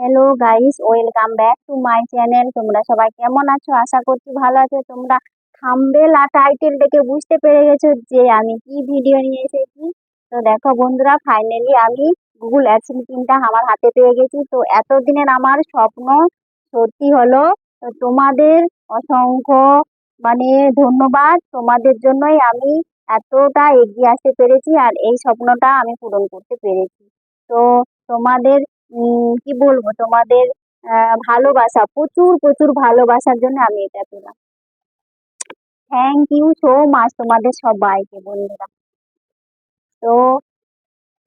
Hello guys welcome back to my channel তোমরা সবাই কেমন আছো? আশা করছি ভালো আছো। তোমরা থাম্বেল আর টাইটেল দেখে বুঝতে পেরে গেছো যে আমি কি ভিডিও নিয়ে এসেছি। তো দেখো বন্ধুরা ফাইনালি আমি গুগল অ্যাডসেন্স পিনটা আমার হাতে পেয়ে গেছি। তো এতদিনের আমার স্বপ্ন সত্যি হলো, তো তোমাদের অসংখ্য মানে ধন্যবাদ। তোমাদের জন্যই আমি এতটা এগিয়ে আসতে পেরেছি আর এই স্বপ্নটা আমি পূরণ করতে পেরেছি। তো তোমাদের কি বলব? তোমাদের ভালোবাসা, প্রচুর প্রচুর ভালোবাসার জন্য আমি এটা পেলাম। থ্যাংক ইউ সো মাচ তোমাদের সবাইকে, বন্ধুরা। তো,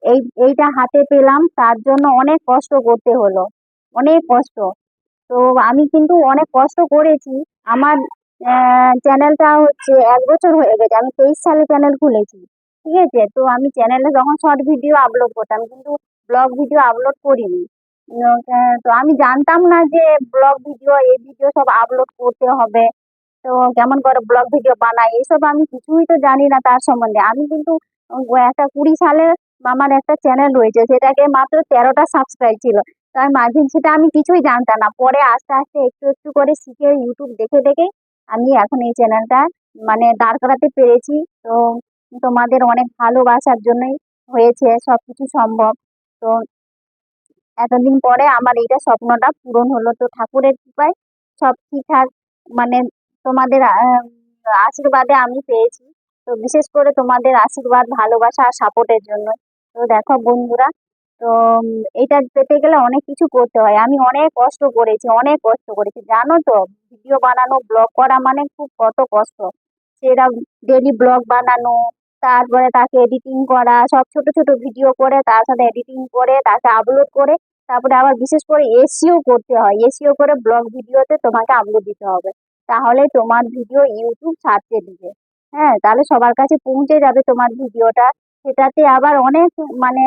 এই, এইটা হাতে পেলাম, তার জন্য অনেক কষ্ট করতে হলো, অনেক কষ্ট। তো, আমি কিন্তু অনেক কষ্ট করেছি। আমার চ্যানেলটা হচ্ছে এক বছর হয়ে গেছে, আমি তেইশ সালে চ্যানেল খুলেছি, ঠিক আছে? তো আমি চ্যানেলে যখন শর্ট ভিডিও আপলোড করতাম, কিন্তু ব্লগ ভিডিও আপলোড করিনি। তো আমি জানতাম না যে ব্লগ ভিডিও এই ভিডিও সব আপলোড করতে হবে। তো কেমন করে ব্লগ ভিডিও বানাই এইসব আমি কিছুই তো জানি না তার সম্বন্ধে। আমি কিন্তু একটা কুড়ি সালে আমার একটা চ্যানেল রয়েছে, সেটাকে মাত্র তেরোটা সাবস্ক্রাইব ছিল। তো আমি মাঝে সেটা আমি কিছুই জানতাম না। পরে আস্তে আস্তে একটু একটু করে শিখে ইউটিউব দেখে দেখে আমি এখন এই চ্যানেলটা মানে দাঁড় করাতে পেরেছি। তো তোমাদের অনেক ভালোবাসার জন্যই হয়েছে সব কিছু সম্ভব। তো এতদিন পরে আমার এইটা স্বপ্নটা পূরণ হলো। তো ঠাকুরের কৃপায় সব ঠিকঠাক মানে তোমাদের আশীর্বাদে আমি পেয়েছি। তো বিশেষ করে তোমাদের আশীর্বাদ, ভালোবাসা আর সাপোর্টের জন্য। তো দেখো বন্ধুরা, তো এটা পেতে গেলে অনেক কিছু করতে হয়। আমি অনেক কষ্ট করেছি, অনেক কষ্ট করেছি। জানো তো, ভিডিও বানানো, ব্লগ করা মানে খুব কত কষ্ট। সেটা ডেলি ব্লগ বানানো তারপরে তাকে এডিটিং করা, সব ছোট ছোট ভিডিও করে, তার সাথে এডিটিং করে, তাকে আপলোড করে, তারপরে আবার বিশেষ করে এসিও করতে হয়। এসিও করে ব্লগ ভিডিওতে তোমাকে আপলোড দিতে হবে। তাহলে তোমার ভিডিও ইউটিউব ছাড়তে দিবে। হ্যাঁ তাহলে সবার কাছে পৌঁছে যাবে তোমার ভিডিওটা সেটাতে আবার অনেক মানে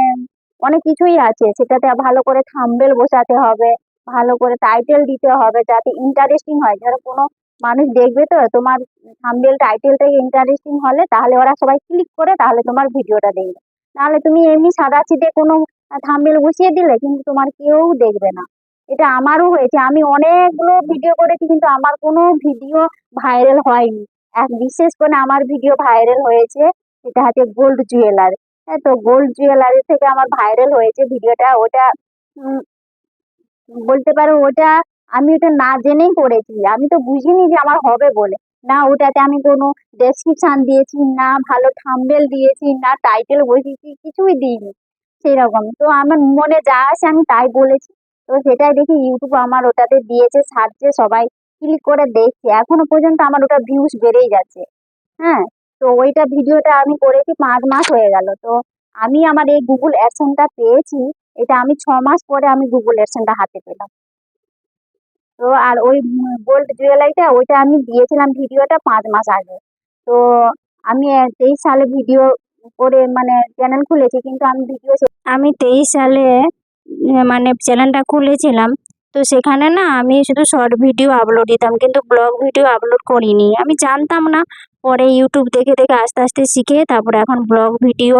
অনেক কিছুই আছে। সেটাতে ভালো করে থাম্বনেল বসাতে হবে, ভালো করে টাইটেল দিতে হবে, যাতে ইন্টারেস্টিং হয়। ধরো কোনো মানুষ দেখবে তো, তোমার থাম্বনেল টাইটেল থেকে ইন্টারেস্টিং হলে, তাহলে ওরা সবাই ক্লিক করে তাহলে তোমার ভিডিওটা দেখবে। নাহলে তুমি এমনি সাদা সাদাসিধে কোনো থাম্বনেল বসিয়ে দিলে, কিন্তু তোমার কেউ দেখবে না। এটা আমারও হয়েছে। আমি অনেকগুলো ভিডিও করেছি, কিন্তু আমার কোনো ভিডিও ভাইরাল হয়নি। এক বিশেষ করে আমার ভিডিও ভাইরাল হয়েছে সেটা হচ্ছে গোল্ড জুয়েলার হ্যাঁ তো গোল্ড জুয়েলারি থেকে আমার ভাইরাল হয়েছে ভিডিওটা ওটা বলতে পারো ওটা আমি ওটা না জেনেই করেছি আমি তো বুঝিনি যে আমার হবে বলে। না, ওটাতে আমি কোনো ডেসক্রিপশন দিয়েছি, না ভালো থাম্বনেল দিয়েছি, না টাইটেল বসিয়েছি, কিছুই দিইনি সেরকম। তো আমার মনে যা আসে আমি তাই বলেছি। তো সেটাই দেখি ইউটিউব আমার ওটাতে দিয়েছে ছাড়ছে সবাই ক্লিক করে দেখছে। এখনও পর্যন্ত আমার ওটা ভিউজ বেড়েই যাচ্ছে। হ্যাঁ তো ওইটা ভিডিওটা আমি করেছি, পাঁচ মাস হয়ে গেল। তো আমি আমার এই গুগল অ্যাডসেন্সটা পেয়েছি। এটা আমি ছ মাস পরে আমি গুগল অ্যাডসেন্সটা হাতে পেলাম। তো আর ওই গোল্ড জুয়েলারিটা ওইটা আমি দিয়েছিলাম ভিডিওটা পাঁচ মাস আগে। তো আমি তেইশ সালে ভিডিও করে মানে চ্যানেল খুলেছি, কিন্তু আমি ভিডিও আমি তেইশ সালে মানে চ্যানেলটা খুলেছিলাম। তো সেখানে না আমি শুধু শর্ট ভিডিও আপলোড দিতাম, কিন্তু ব্লগ ভিডিও আপলোড করিনি। আমি জানতাম না, পরে ইউটিউব দেখে দেখে আস্তে আস্তে শিখে তারপরে এখন ব্লগ ভিডিও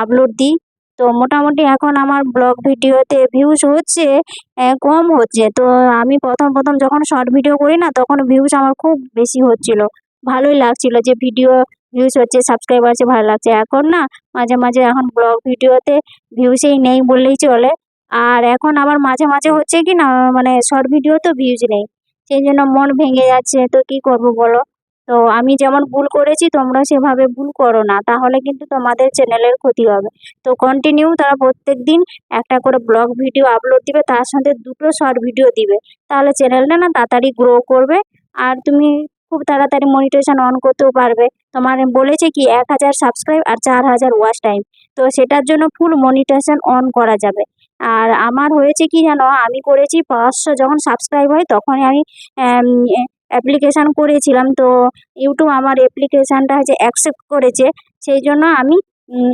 আপলোড দিই। তো মোটামুটি এখন আমার ব্লগ ভিডিওতে ভিউজ হচ্ছে কম হচ্ছে। তো আমি প্রথম প্রথম যখন শর্ট ভিডিও করি না, তখন ভিউজ আমার খুব বেশি হচ্ছিল। ভালোই লাগছিল যে ভিডিও ভিউজ হচ্ছে সাবস্ক্রাইবার আছে ভালো লাগছে। এখন না, মাঝে মাঝে এখন ব্লগ ভিডিওতে ভিউজই নেই বললেই চলে। আর এখন আবার মাঝে মাঝে হচ্ছে কি না মানে শর্ট ভিডিও তো ভিউজ নেই। সেই জন্য মন ভেঙে যাচ্ছে। তো কি করব বলো? তো আমি যেমন ভুল করেছি, তোমরা সেভাবে ভুল করো না তাহলে কিন্তু তোমাদের চ্যানেলের ক্ষতি হবে। তো কন্টিনিউ তারা প্রত্যেক দিন একটা করে ব্লগ ভিডিও আপলোড দিবে, তার সাথে দুটো শর্ট ভিডিও দিবে। তাহলে চ্যানেলটা না তাড়াতাড়ি গ্রো করবে আর তুমি খুব তাড়াতাড়ি মনিটেশন অন করতেও পারবে। তোমার বলেছে কি, এক হাজার সাবস্ক্রাইব আর চার হাজার ওয়াচ টাইম তো সেটার জন্য ফুল মনিটেশন অন করা যাবে। আর আমার হয়েছে কি জানো, আমি করেছি পাঁচশো, যখন সাবস্ক্রাইব হয় তখনই আমি অ্যাপ্লিকেশান করেছিলাম, তো ইউটিউব আমার অ্যাপ্লিকেশানটা হচ্ছে অ্যাকসেপ্ট করেছে। সেই জন্য আমি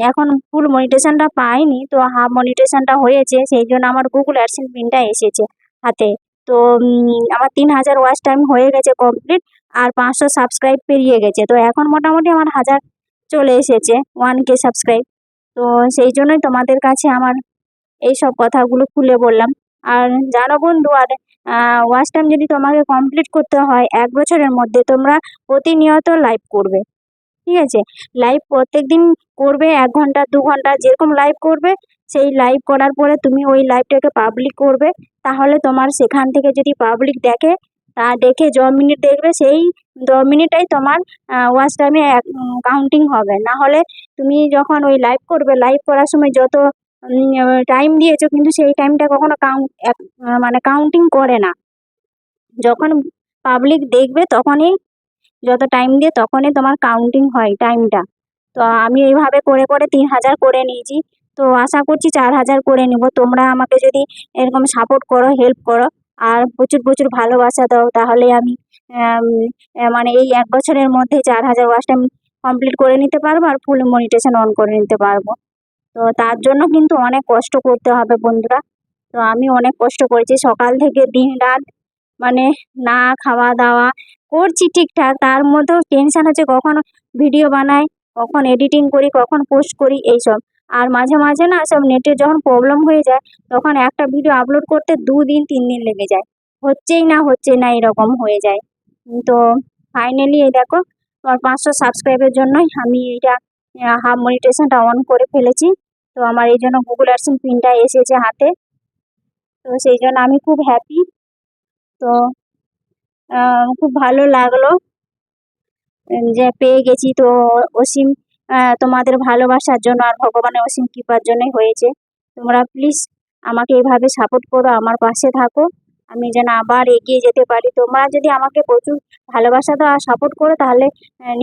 এখন ফুল মনিটেশনটা পাইনি। তো হাফ মনিটেশনটা হয়েছে, সেই জন্য আমার গুগল অ্যাডসেন্স পিনটা এসেছে হাতে। তো আমার তিন হাজার ওয়াচ টাইম হয়ে গেছে কমপ্লিট আর পাঁচশো সাবস্ক্রাইব পেরিয়ে গেছে। তো এখন মোটামুটি আমার হাজার চলে এসেছে ওয়ান কে সাবস্ক্রাইব তো সেই জন্যই তোমাদের কাছে আমার এই সব কথাগুলো খুলে বললাম। আর জানো বন্ধু, আর ওয়াচ টাইম যদি তোমাকে কমপ্লিট করতে হয় এক বছরের মধ্যে তোমরা প্রতিনিয়ত লাইভ করবে। ঠিক আছে? লাইভ প্রত্যেক দিন করবে এক ঘণ্টা, দু ঘণ্টা, যেরকম লাইভ করবে, সেই লাইভ করার পরে তুমি ওই লাইভটাকে পাবলিক করবে। তাহলে তোমার সেখান থেকে যদি পাবলিক দেখে, তা দেখে য মিনিট দেখবে, সেই দ মিনিটেই তোমার ওয়াচ টাইমে কাউন্টিং হবে। না হলে তুমি যখন ওই লাইভ করবে লাইভ করার সময় যত টাইম দিয়েছ, কিন্তু সেই টাইমটা কখনো কাউন্ট মানে কাউন্টিং করে না। যখন পাবলিক দেখবে, তখনই যত টাইম দিয়ে তখনই তোমার কাউন্টিং হয় টাইমটা তো আমি এইভাবে করে করে তিন হাজার করে নিয়েছি। তো আশা করছি চার হাজার করে নেব। তোমরা আমাকে যদি এরকম সাপোর্ট করো হেল্প করো, আর প্রচুর প্রচুর ভালোবাসা দাও, তাহলে আমি মানে এই এক বছরের মধ্যে চার হাজার ওয়াচ টাইম কমপ্লিট করে নিতে পারব, আর ফুল মনিটেশন অন করে নিতে পারব। তো তার জন্য কিন্তু অনেক কষ্ট করতে হবে বন্ধুরা। তো আমি অনেক কষ্ট করেছি। সকাল থেকে দিন রাত মানে না খাওয়া দাওয়া করছি ঠিকঠাক। তার মধ্যেও টেনশন হচ্ছে কখন ভিডিও বানাই, কখন এডিটিং করি, কখন পোস্ট করি, এইসব। আর মাঝে মাঝে না সব নেটের যখন প্রবলেম হয়ে যায়, তখন একটা ভিডিও আপলোড করতে দু দিন তিন দিন লেগে যায়। হচ্ছেই না হচ্ছে না, এরকম হয়ে যায়। তো ফাইনালি এই দেখো আমার পাঁচশো সাবস্ক্রাইবের জন্যই আমি এইটা হাফ মনিটেশনটা অন করে ফেলেছি। তো আমার এই জন্য গুগল অ্যাডসেন্স পিনটা এসেছে হাতে। তো সেই জন্য আমি খুব হ্যাপি তো খুব ভালো লাগল যে পেয়ে গেছি। তো অসীম তোমাদের ভালোবাসার জন্য আর ভগবানের অসীম কৃপার জন্যই হয়েছে। তোমরা প্লিজ আমাকে এভাবে সাপোর্ট করো, আমার পাশে থাকো। আমি যেন আবার এগিয়ে যেতে পারি। তোমরা যদি আমাকে প্রচুর ভালোবাসা দাও আর সাপোর্ট করো, তাহলে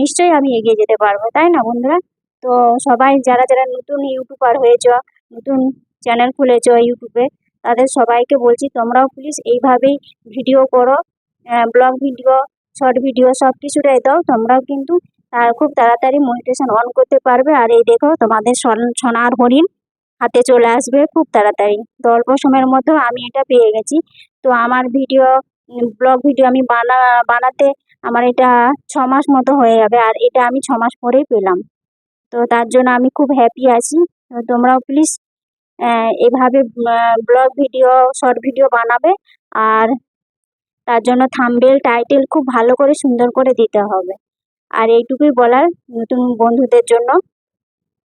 নিশ্চয়ই আমি এগিয়ে যেতে পারব। তাই না বন্ধুরা? তো সবাই যারা যারা নতুন ইউটিউবার হয়েছ, নতুন চ্যানেল খুলেছ ইউটিউবে, তাদের সবাইকে বলছি তোমরাও প্লিজ এইভাবেই ভিডিও করো ব্লগ ভিডিও শর্ট ভিডিও সব কিছুটাই দাও, তোমরাও কিন্তু আর খুব তাড়াতাড়ি মনিটেশন অন করতে পারবে। আর এই দেখো তোমাদের সোনার হরিণ হাতে চলে আসবে খুব তাড়াতাড়ি। তো অল্প সময়ের মধ্যে আমি এটা পেয়ে গেছি। তো আমার ভিডিও ব্লগ ভিডিও আমি বানা, বানাতে আমার এটা ছ মাস মতো হয়ে যাবে। আর এটা আমি ছ মাস পরেই পেলাম। তো তার জন্য আমি খুব হ্যাপি আছি। তোমরাও প্লিজ এভাবে ব্লগ ভিডিও শর্ট ভিডিও বানাবে। আর তার জন্য থামবেল টাইটেল খুব ভালো করে সুন্দর করে দিতে হবে। আর এইটুকুই বলার নতুন বন্ধুদের জন্য।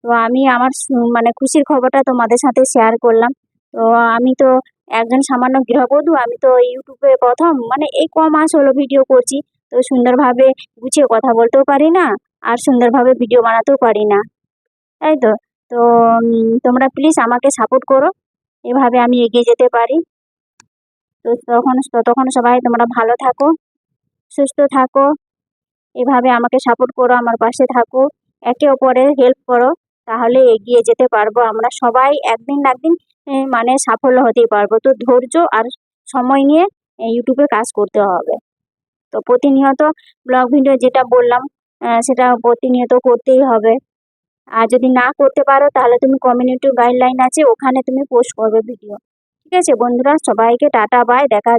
তো আমি আমার মানে খুশির খবরটা তোমাদের সাথে শেয়ার করলাম। তো আমি তো একজন সামান্য গৃহবধূ, আমি তো ইউটিউবে প্রথম মানে এই ক মাস হলো ভিডিও করছি। তো সুন্দরভাবে গুছিয়ে কথা বলতেও পারি না। আর সুন্দরভাবে ভিডিও বানাতেও পারি না। তাই তো? তো তোমরা প্লিজ আমাকে সাপোর্ট করো। এভাবে আমি এগিয়ে যেতে পারি। তো তখন, ততক্ষণ সবাই তোমরা ভালো থাকো, সুস্থ থাকো। এভাবে আমাকে সাপোর্ট করো, আমার পাশে থাকো। একে অপরের হেল্প করো, তাহলে এগিয়ে যেতে পারব আমরা সবাই। একদিন না একদিন মানে সাফল্য হতেই পারব। তো ধৈর্য আর সময় নিয়ে ইউটিউবে কাজ করতে হবে। তো প্রতিনিয়ত ব্লগ ভিডিও যেটা বললাম সেটা প্রতিনিয়ত করতেই হবে। আর যদি না করতে পারো, তাহলে তুমি কমিউনিটি গাইডলাইন আছে, ওখানে তুমি পোস্ট করবে ভিডিও ঠিক আছে বন্ধুরা? সবাইকে টাটা বাই দেখা